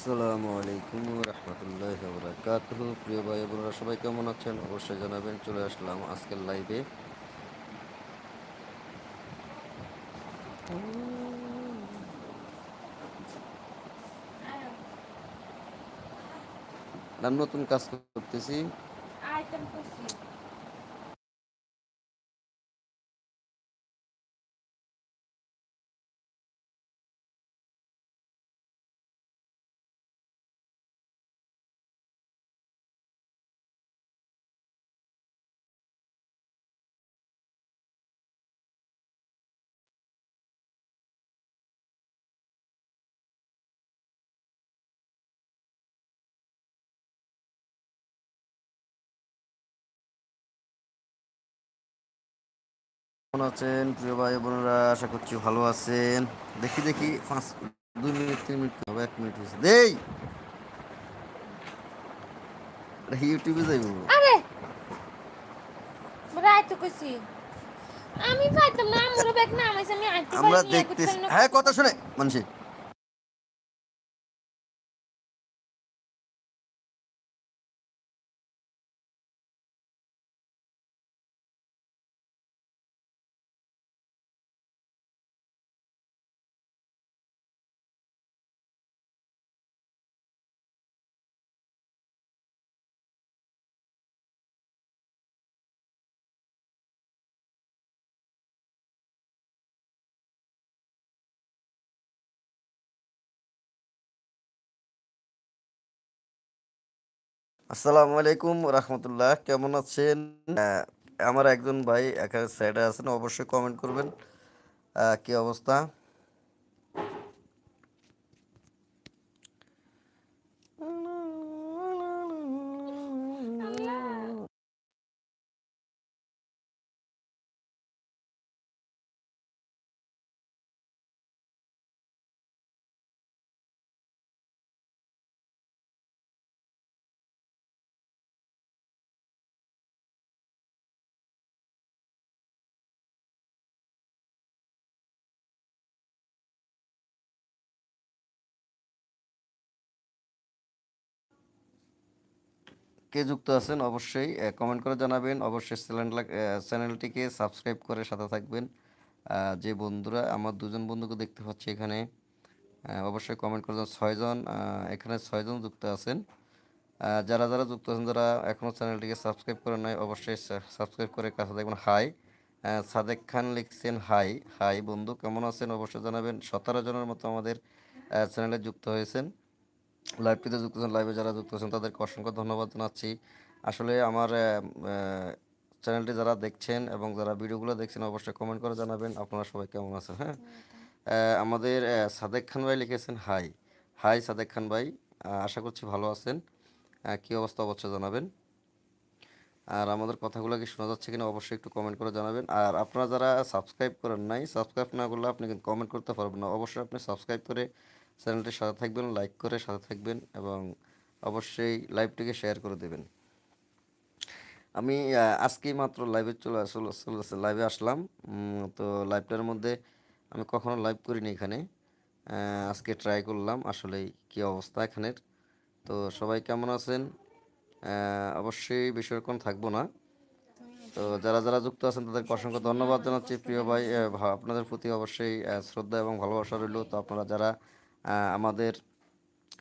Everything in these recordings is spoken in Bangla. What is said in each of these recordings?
আসসালামু আলাইকুম রহমতুল্লাহ বরকাতুহ প্রিয় ভাই বোনেরা, সবাই কেমন আছেন? অবশ্যই জানাবেন, চলে আসলাম আজকের লাইভে নতুন কাজ করতেছি। কেমন আছেন? প্রিয় ভাই বোনেরা আশা করছি ভালো আছেন। দেখি দেখি পাঁচ দুই মিনিট তিন মিনিট হবে? এক মিনিট হয়েছে। দেই! ইউটিউবে যাইব আরে! রাইতো কইছি। আমি পাইতাম না আমার ব্যাগ না আমাইছে আমি আইতে আমরা দেখতেছি হ্যাঁ কথা শুনে মানুষের আসসালামু আলাইকুম রহমতুল্লাহ, কেমন আছেন? আমার একজন ভাই একা সাইডে আছেন, অবশ্যই কমেন্ট করবেন। কি অবস্থা? কে যুক্ত আছেন অবশ্যই কমেন্ট করে জানাবেন। অবশ্যই চ্যানেল চ্যানেলটিকে সাবস্ক্রাইব করে সাথে থাকবেন। যে বন্ধুরা, আমার দুজন বন্ধুকে দেখতে পাচ্ছি এখানে অবশ্যই কমেন্ট করে। ছয়জন এখানে ছয়জন যুক্ত আছেন। যারা যারা যুক্ত আছেন, যারা এখনও চ্যানেলটিকে সাবস্ক্রাইব করে নাই, অবশ্যই সাবস্ক্রাইব করে কাছে দেখবেন হাই সাদেক খান লিখছেন হাই হাই বন্ধু, কেমন আছেন? অবশ্যই জানাবেন। সতেরো জনের মতো আমাদের চ্যানেলে যুক্ত হয়েছেন। লাইভটিতে যুক্ত আছেন লাইভে যারা যুক্ত আছেন তাদেরকে অসংখ্য ধন্যবাদ জানাচ্ছি। আসলে আমার চ্যানেলটি যারা দেখছেন এবং যারা ভিডিওগুলো দেখছেন অবশ্যই কমেন্ট করে জানাবেন আপনারা সবাই কেমন আছেন হ্যাঁ? আমাদের সাদেক খান ভাই লিখেছেন হাই হাই সাদেক খান ভাই। আশা করছি ভালো আছেন। কী অবস্থা অবশ্যই জানাবেন? আর আমাদের কথাগুলো কি শোনা যাচ্ছে কিনা অবশ্যই একটু কমেন্ট করে জানাবেন। আর আপনারা যারা সাবস্ক্রাইব করেন নাই সাবস্ক্রাইব না করলে আপনি কিন্তু কমেন্ট করতে পারবেন না। অবশ্যই আপনি সাবস্ক্রাইব করে চ্যানেলটির সাথে থাকবেন লাইক করে সাথে থাকবেন এবং অবশ্যই লাইভটিকে শেয়ার করে দেবেন। আমি আজকেই মাত্র লাইভে চলে আসলে লাইভে আসলাম। তো লাইভটার মধ্যে আমি কখনো লাইভ করিনি এখানে। আজকে ট্রাই করলাম, আসলেই কী অবস্থা এখানের। তো সবাই কেমন আছেন? অবশ্যই বেশিক্ষণ থাকব না। তো যারা যারা যুক্ত আছেন, তাদেরকে অসংখ্য ধন্যবাদ জানাচ্ছি। প্রিয় ভাই আপনাদের প্রতি অবশ্যই শ্রদ্ধা এবং ভালোবাসা রইল। তো আপনারা যারা আমাদের,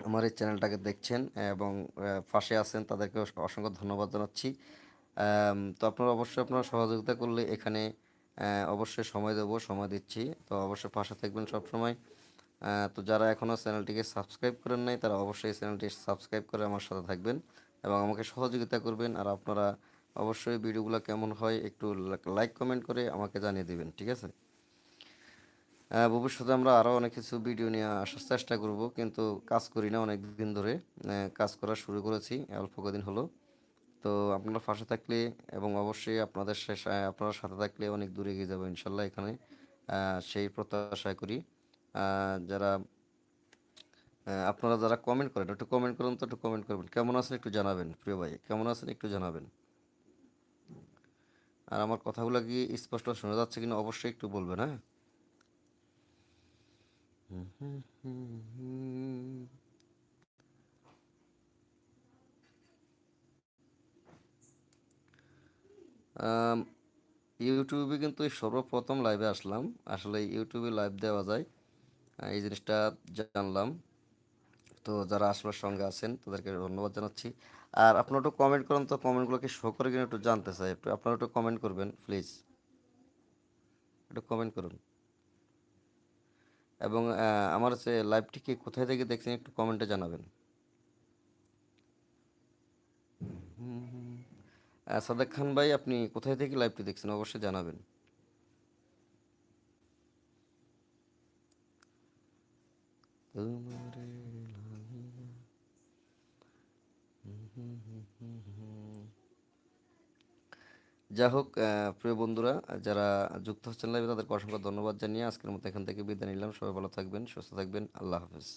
আমার এই চ্যানেলটাকে দেখছেন এবং পাশে আছেন তাদেরকে অসংখ্য ধন্যবাদ জানাচ্ছি। তো আপনারা অবশ্যই আপনারা সহযোগিতা করলে এখানে অবশ্যই সময় দেবো, সময় দিচ্ছি। তো অবশ্যই পাশে থাকবেন সবসময়। তো যারা এখনও চ্যানেলটিকে সাবস্ক্রাইব করেন নাই, তারা অবশ্যই চ্যানেলটি সাবস্ক্রাইব করে আমার সাথে থাকবেন এবং আমাকে সহযোগিতা করবেন। আর আপনারা অবশ্যই ভিডিওগুলো কেমন হয় একটু লাইক, কমেন্ট করে আমাকে জানিয়ে দেবেন, ঠিক আছে? ভবিষ্যতে আমরা আরও অনেক কিছু ভিডিও নিয়ে আসার চেষ্টা করব, কিন্তু কাজ করি না অনেক দিন ধরে কাজ করা শুরু করেছি, অল্প কদিন হলো। তো আপনারা পাশে থাকলে এবং অবশ্যই আপনাদের শেষ আপনারা সাথে থাকলে অনেক দূরে এগিয়ে যাব ইনশাল্লাহ এখানে। সেই প্রত্যাশা করি। যারা আপনারা যারা কমেন্ট করেন, একটু কমেন্ট করুন তো, একটু কমেন্ট করবেন। কেমন আছেন একটু জানাবেন, প্রিয় ভাই, কেমন আছেন একটু জানাবেন। আর আমার কথাগুলো কি স্পষ্ট শোনা যাচ্ছে কিনা অবশ্যই একটু বলবেন হ্যাঁ? ইউটিউবে কিন্তু সর্বপ্রথম লাইভে আসলাম। আসলে ইউটিউবে লাইভ দেওয়া যায়। এই জিনিসটা জানলাম। তো যারা আসলে সঙ্গে আছেন, তাদেরকে ধন্যবাদ জানাচ্ছি। আর আপনারা একটু কমেন্ট করেন তো কমেন্টগুলোকে শো করে কিনা একটু জানতে চাই। একটু আপনারা একটু কমেন্ট করবেন প্লিজ একটু কমেন্ট করুন। এবং আমার হচ্ছে লাইভটিকে কোথায় থেকে দেখছেন একটু কমেন্টে জানাবেন। সাদেক খান ভাই, আপনি কোথায় থেকে লাইভটি দেখছেন অবশ্যই জানাবেন। যা হোক প্রিয় বন্ধুরা, যারা যুক্ত হচ্ছেন লাইভে তাদেরকে অসংখ্য ধন্যবাদ জানিয়ে আজকের মতো এখান থেকে বিদায় নিলাম। সবাই ভালো থাকবেন, সুস্থ থাকবেন। আল্লাহ হাফেজ।